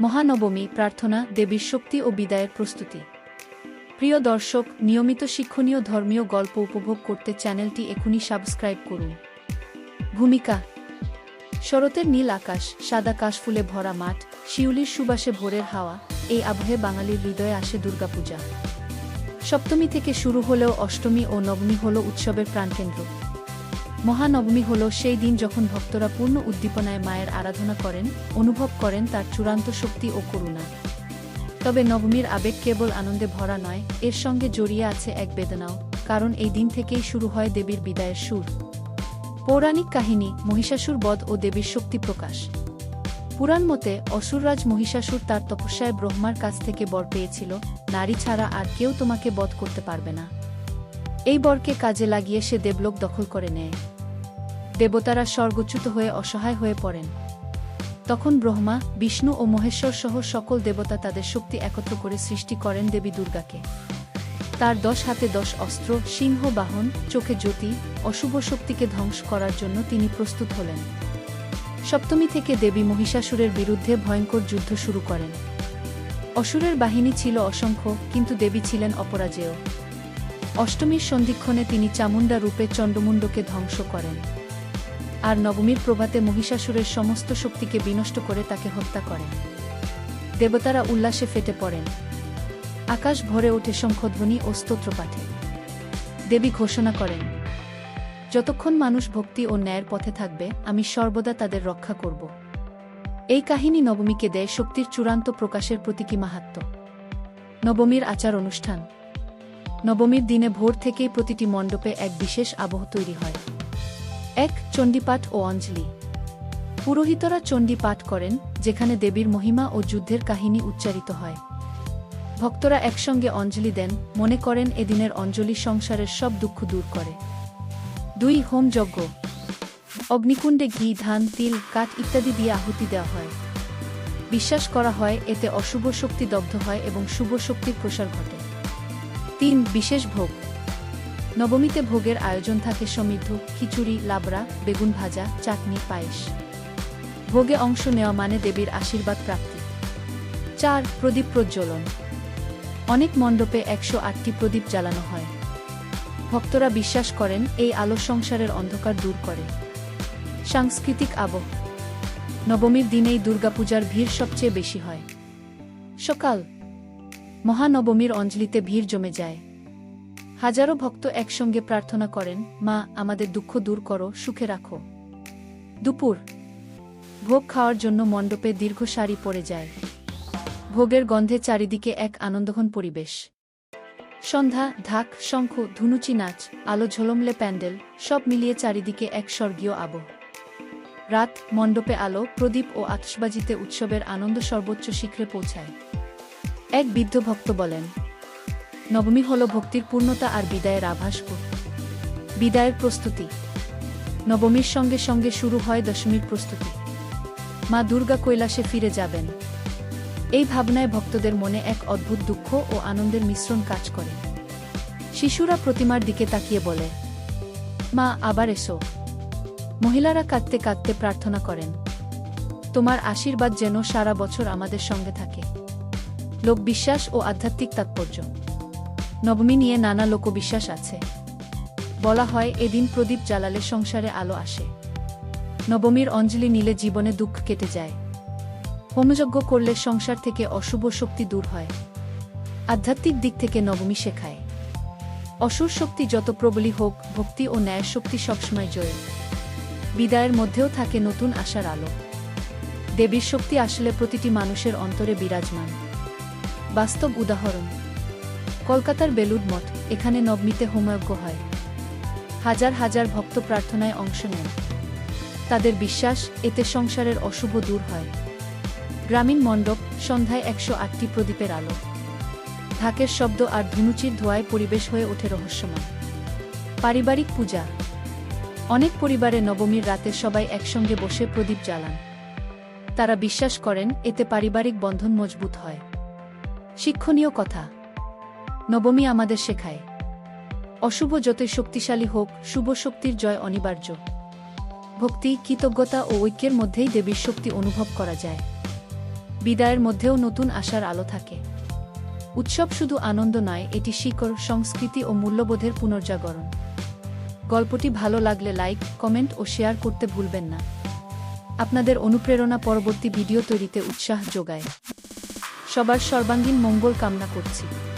মহানবমী, প্রার্থনা, দেবীর শক্তি ও বিদায়ের প্রস্তুতি। প্রিয় দর্শক, নিয়মিত শিক্ষণীয় ধর্মীয় গল্প উপভোগ করতে চ্যানেলটি এখনই সাবস্ক্রাইব করুন। ভূমিকা, শরতের নীল আকাশ, সাদা কাশফুলে ভরা মাঠ, শিউলির সুবাসে ভোরের হাওয়া, এই আবহে বাঙালির হৃদয়ে আসে দুর্গাপূজা। সপ্তমী থেকে শুরু হলেও অষ্টমী ও নবমী হল উৎসবের প্রাণকেন্দ্র। মহানবমী হল সেই দিন যখন ভক্তরা পূর্ণ উদ্দীপনায় মায়ের আরাধনা করেন, অনুভব করেন তার চূড়ান্ত শক্তি ও করুণা। তবে নবমীর আবেগ কেবল আনন্দে ভরা নয়, এর সঙ্গে জড়িয়ে আছে এক বেদনাও, কারণ এই দিন থেকেই শুরু হয় দেবীর বিদায়ের সুর। পৌরাণিক কাহিনী, মহিষাসুর বধ ও দেবীর শক্তি প্রকাশ। পুরাণ মতে, অসুররাজ মহিষাসুর তার তপস্যায় ব্রহ্মার কাছ থেকে বর পেয়েছিল, নারী ছাড়া আর কেউ তোমাকে বধ করতে পারবে না। এই বরকে কাজে লাগিয়ে সে দেবলোক দখল করে নেয়। দেবতারা স্বর্গচ্যুত হয়ে অসহায় হয়ে পড়েন। তখন ব্রহ্মা, বিষ্ণু ও মহেশ্বর সহ সকল দেবতা তাদের শক্তি একত্র করে সৃষ্টি করেন দেবী দুর্গাকে। তার দশ হাতে দশ অস্ত্র, সিংহ, বাহন, চোখে জ্যোতি, অশুভ শক্তিকে ধ্বংস করার জন্য তিনি প্রস্তুত হলেন। সপ্তমী থেকে দেবী মহিষাসুরের বিরুদ্ধে ভয়ঙ্কর যুদ্ধ শুরু করেন। অসুরের বাহিনী ছিল অসংখ্য, কিন্তু দেবী ছিলেন অপরাজেয়। অষ্টমীর সন্ধিক্ষণে তিনি চামুণ্ডা রূপে চণ্ডমুণ্ডকে ধ্বংস করেন। আর নবমীর প্রভাতে মহিষাসুরের সমস্ত শক্তিকে বিনষ্ট করে তাকে হত্যা করেন। দেবতারা উল্লাসে ফেটে পড়েন। আকাশ ভরে ওঠে শঙ্খধ্বনি ও স্তোত্রপাঠে। দেবী ঘোষণা করেন, যতক্ষণ মানুষ ভক্তি ও ন্যায়ের পথে থাকবে, আমি সর্বদা তাদের রক্ষা করব। এই কাহিনী নবমীকে দেয় শক্তির চূড়ান্ত প্রকাশের প্রতীকী মাহাত্ম। নবমীর আচার অনুষ্ঠান। নবমীর দিনে ভোর থেকেই প্রতিটি মণ্ডপে এক বিশেষ আবহ তৈরি হয়। এক চণ্ডীপাঠ ও অঞ্জলি। পুরোহিতরা চণ্ডী পাঠ করেন, যেখানে দেবীর মহিমা ও যুদ্ধের কাহিনী উচ্চারিত হয়। ভক্তরা একসঙ্গে অঞ্জলি দেন, মনে করেন এদিনের অঞ্জলি সংসারের সব দুঃখ দূর করে। দুই হোম যজ্ঞ। অগ্নিকুণ্ডে ঘি, ধান, তিল, কাঠ ইত্যাদি দিয়ে আহুতি দেওয়া হয়। বিশ্বাস করা হয়, এতে অশুভ শক্তি দগ্ধ হয় এবং শুভ শক্তির প্রসার ঘটে। তিন, বিশেষ ভোগ। নবমীতে ভোগের আয়োজন থাকে সমৃদ্ধ খিচুড়ি, লাবড়া, বেগুন ভাজা, চাটনি, পায়েস। ভোগে অংশ নেওয়া মানে দেবীর আশীর্বাদ প্রাপ্তি। চার, প্রদীপ প্রজ্বলন। অনেক মণ্ডপে একশো আটটি প্রদীপ জ্বালানো হয়। ভক্তরা বিশ্বাস করেন এই আলো সংসারের অন্ধকার দূর করে। সাংস্কৃতিক আবহ। নবমীর দিনেই দুর্গাপূজার ভিড় সবচেয়ে বেশি হয়। সকাল। মহানবমীর অঞ্জলিতে ভিড় জমে যায়। হাজারো ভক্ত একসঙ্গে প্রার্থনা করেন, মা, আমাদের দুঃখ দূর করো, সুখে রাখো। দুপুর। ভোগ খাওয়ার জন্য মণ্ডপে দীর্ঘ সারি পড়ে যায়। ভোগের গন্ধে চারিদিকে এক আনন্দঘন পরিবেশ। সন্ধ্যা, ঢাক, শঙ্খ, ধুনুচি নাচ, আলো ঝলমলে প্যান্ডেল, সব মিলিয়ে চারিদিকে এক স্বর্গীয় আবহ। রাত, মণ্ডপে আলো, প্রদীপ ও আতসবাজিতে উৎসবের আনন্দ সর্বোচ্চ শিখরে পৌঁছায়। এক বৃদ্ধ ভক্ত বলেন নবমী হল ভক্তির পূর্ণতা আর বিদায়ের আভাস বিদায়ের প্রস্তুতি। নবমীর সঙ্গে সঙ্গে শুরু হয় দশমীর প্রস্তুতি। মা দুর্গা কৈলাসে ফিরে যাবেন। এই ভাবনায় ভক্তদের মনে এক অদ্ভুত দুঃখ ও আনন্দের মিশ্রণ কাজ করে। শিশুরা প্রতিমার দিকে তাকিয়ে বলে, মা, আবার এসো। মহিলারা কাঁদতে কাঁদতে প্রার্থনা করেন, তোমার আশীর্বাদ যেন সারা বছর আমাদের সঙ্গে থাকে। লোক বিশ্বাস ও আধ্যাত্মিক তাৎপর্য। নবমী নিয়ে নানা লোকবিশ্বাস আছে। বলা হয়, এদিন প্রদীপ জ্বালালে সংসারে আলো আসে। নবমীর অঞ্জলি নিলে জীবনে দুঃখ কেটে যায়। হোমযজ্ঞ করলে সংসার থেকে অশুভ শক্তি দূর হয়। আধ্যাত্মিক দিক থেকে নবমী শেখায়। অসুর শক্তি যত প্রবলী হোক, ভক্তি ও ন্যায় শক্তি সবসময় জয়। বিদায়ের মধ্যেও থাকে নতুন আশার আলো। দেবীর শক্তি আসলে প্রতিটি মানুষের অন্তরে বিরাজমান। বাস্তব উদাহরণ কলকাতার বেলুড মঠ, এখানে নবমীতে হোমযজ্ঞ হয়। হাজার হাজার ভক্ত প্রার্থনায় অংশ নেন। তাদের বিশ্বাস, এতে সংসারের অশুভ দূর হয়। গ্রামীণ মণ্ডপ, সন্ধ্যায় একশো আটটি প্রদীপের আলো। ঢাকের শব্দ আর ধুনুচির ধোয়ায় পরিবেশ হয়ে ওঠে রহস্যময়। পারিবারিক পূজা। অনেক পরিবারে নবমীর রাতে সবাই একসঙ্গে বসে প্রদীপ জ্বালান। তারা বিশ্বাস করেন, এতে পারিবারিক বন্ধন মজবুত হয়। শিক্ষণীয় কথা। নবমী আমাদের শেখায়। অশুভ যতই শক্তিশালী হোক, শুভ শক্তির জয় অনিবার্য। ভক্তি, কৃতজ্ঞতা ও ঐক্যের মধ্যেই দেবীর শক্তি অনুভব করা যায়। বিদায়ের মধ্যেও নতুন আশার আলো থাকে। উৎসব শুধু আনন্দ নয়, এটি শিকড়, সংস্কৃতি ও মূল্যবোধের পুনর্জাগরণ। গল্পটি ভালো লাগলে লাইক, কমেন্ট ও শেয়ার করতে ভুলবেন না। আপনাদের অনুপ্রেরণা পরবর্তী ভিডিও তৈরিতে উৎসাহ যোগায়। সবার সর্বাঙ্গীন মঙ্গল কামনা করছি।